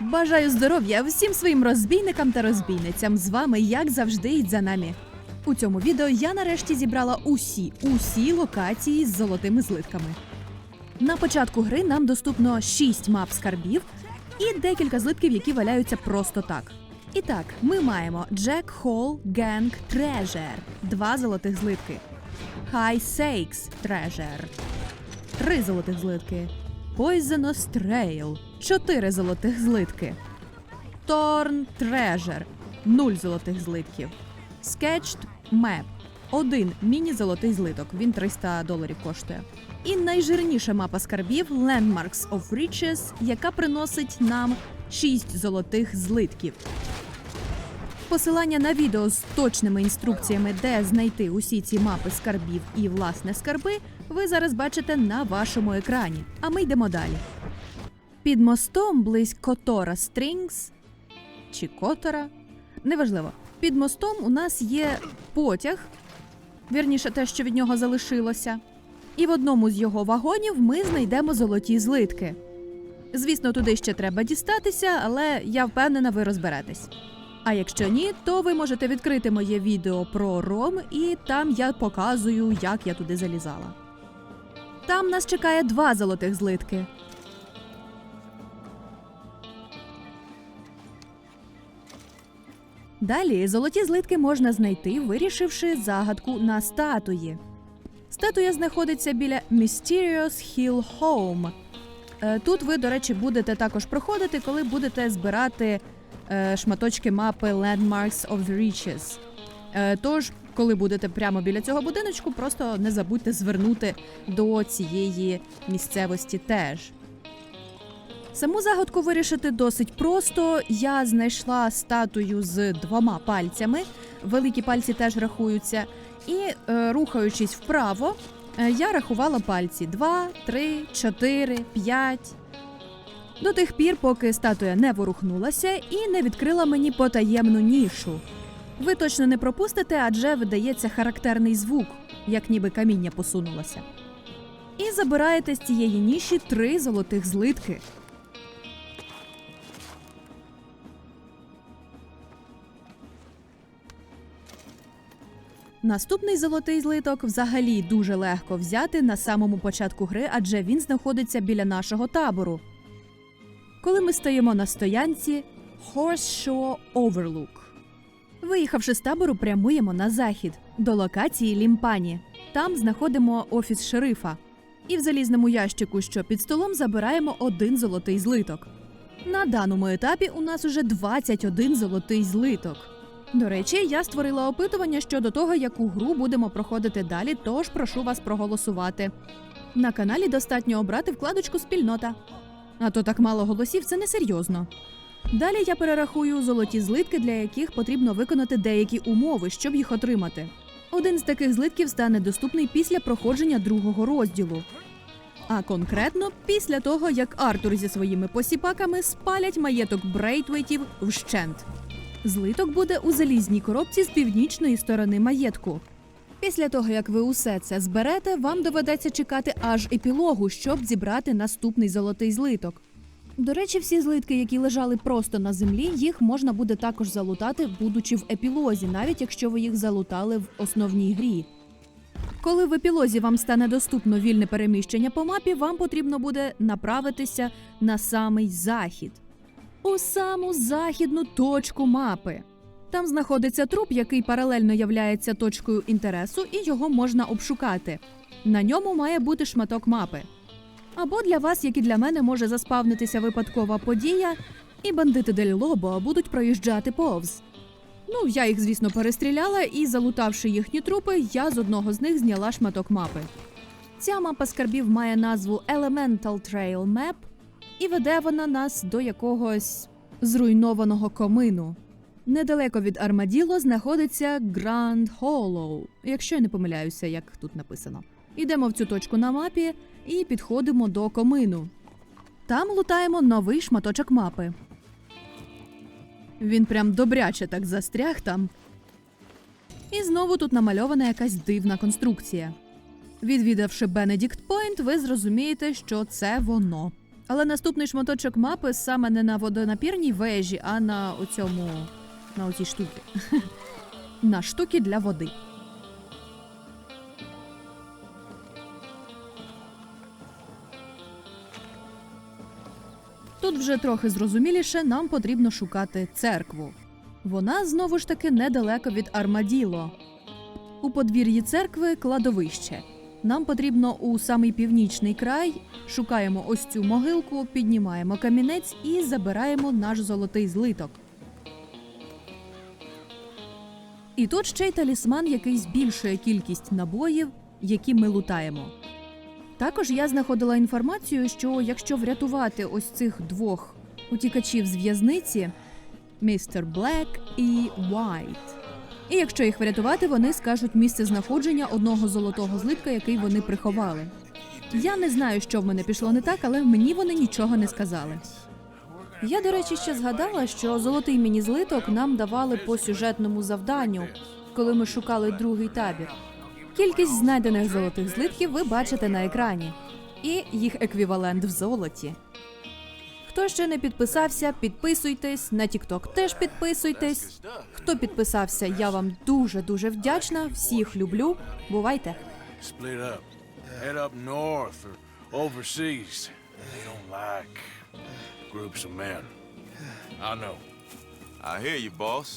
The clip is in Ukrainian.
Бажаю здоров'я всім своїм розбійникам та розбійницям. З вами, як завжди, ідь за нами. У цьому відео я нарешті зібрала усі, усі локації з золотими злитками. На початку гри нам доступно 6 мап скарбів і декілька злитків, які валяються просто так. І так, ми маємо Jack Hall Gang Treasure – два золотих злитки. High Sakes Treasure – три золотих злитки. Poisonous Trail – чотири золотих злитки. Torn Treasure – нуль золотих злитків. Sketched Map – один міні-золотий злиток. Він 300 доларів коштує. І найжирніша мапа скарбів Landmarks of Riches, яка приносить нам 6 золотих злитків. Посилання на відео з точними інструкціями, де знайти усі ці мапи скарбів і власне скарби, ви зараз бачите на вашому екрані. А ми йдемо далі. Під мостом близько Тора Стрінгс чи Котора. Неважливо. Під мостом у нас є потяг, вірніше, те, що від нього залишилося. І в одному з його вагонів ми знайдемо золоті злитки. Звісно, туди ще треба дістатися, але я впевнена, ви розберетесь. А якщо ні, то ви можете відкрити моє відео про Ром, і там я показую, як я туди залізала. Там нас чекає два золотих злитки. Далі золоті злитки можна знайти, вирішивши загадку на статуї. Статуя знаходиться біля Mysterious Hill Home. Е, Тут ви, до речі, будете також проходити, коли будете збирати е, шматочки мапи Landmarks of the Riches. Е, Тож, коли будете прямо біля цього будиночку, просто не забудьте звернути до цієї місцевості теж. Саму загадку вирішити досить просто. Я знайшла статую з двома пальцями. Великі пальці теж рахуються. І е, рухаючись вправо, е, я рахувала пальці: 2, 3, 4, 5. До тих пір, поки статуя не ворухнулася і не відкрила мені потаємну нішу. Ви точно не пропустите, адже видається характерний звук, як ніби каміння посунулося. І забираєте з цієї ніші три золотих злитки. Наступний золотий злиток взагалі дуже легко взяти на самому початку гри, адже він знаходиться біля нашого табору. Коли ми стоїмо на стоянці Horseshoe Overlook. Виїхавши з табору, прямуємо на захід до локації Лімпані. Там знаходимо офіс шерифа. І в залізному ящику, що під столом, забираємо один золотий злиток. На даному етапі у нас уже 21 золотий злиток. До речі, я створила опитування щодо того, яку гру будемо проходити далі, тож прошу вас проголосувати. На каналі достатньо обрати вкладочку Спільнота. А то так мало голосів це несерйозно. Далі я перерахую золоті злитки, для яких потрібно виконати деякі умови, щоб їх отримати. Один з таких злитків стане доступний після проходження другого розділу. А конкретно після того, як Артур зі своїми посіпаками спалять маєток Брейтвейтів вщент. Злиток буде у залізній коробці з північної сторони маєтку. Після того, як ви усе це зберете, вам доведеться чекати аж епілогу, щоб зібрати наступний золотий злиток. До речі, всі злитки, які лежали просто на землі, їх можна буде також залутати, будучи в епілозі, навіть якщо ви їх залутали в основній грі. Коли в епілозі вам стане доступно вільне переміщення по мапі, вам потрібно буде направитися на самий захід у саму західну точку мапи. Там знаходиться труп, який паралельно являється точкою інтересу, і його можна обшукати. На ньому має бути шматок мапи. Або для вас, як і для мене, може заспавнитися випадкова подія, і бандити Дель Лобо будуть проїжджати повз. Ну, я їх, звісно, перестріляла, і, залутавши їхні трупи, я з одного з них зняла шматок мапи. Ця мапа скарбів має назву Elemental Trail Map, і веде вона нас до якогось зруйнованого комину. Недалеко від Армаділо знаходиться Grand Hollow, якщо я не помиляюся, як тут написано. Ідемо в цю точку на мапі і підходимо до комину. Там лутаємо новий шматочок мапи. Він прям добряче так застряг там. І знову тут намальована якась дивна конструкція. Відвідавши Benedict Point, ви зрозумієте, що це воно. Але наступний шматочок мапи саме не на водонапірній вежі, а на оцьому. на оцій штуці. на штуки для води. Тут вже трохи зрозуміліше, нам потрібно шукати церкву. Вона знову ж таки недалеко від Армаділо. У подвір'ї церкви кладовище. Нам потрібно у самий північний край, шукаємо ось цю могилку, піднімаємо камінець і забираємо наш золотий злиток. І тут ще й талісман, який збільшує кількість набоїв, які ми лутаємо. Також я знаходила інформацію, що якщо врятувати ось цих двох утікачів з в'язниці, містер Блек і White. І якщо їх врятувати, вони скажуть місце знаходження одного золотого злитка, який вони приховали. Я не знаю, що в мене пішло не так, але мені вони нічого не сказали. Я, до речі, ще згадала, що золотий міні-злиток нам давали по сюжетному завданню, коли ми шукали другий табір. Кількість знайдених золотих злитків ви бачите на екрані, і їх еквівалент в золоті. Хто ще не підписався, підписуйтесь. На TikTok теж підписуйтесь. Хто підписався, я вам дуже дуже вдячна. Всіх люблю. Бувайте! Head up north or overseas. They don't like groups of men. I know. I hear you, boss.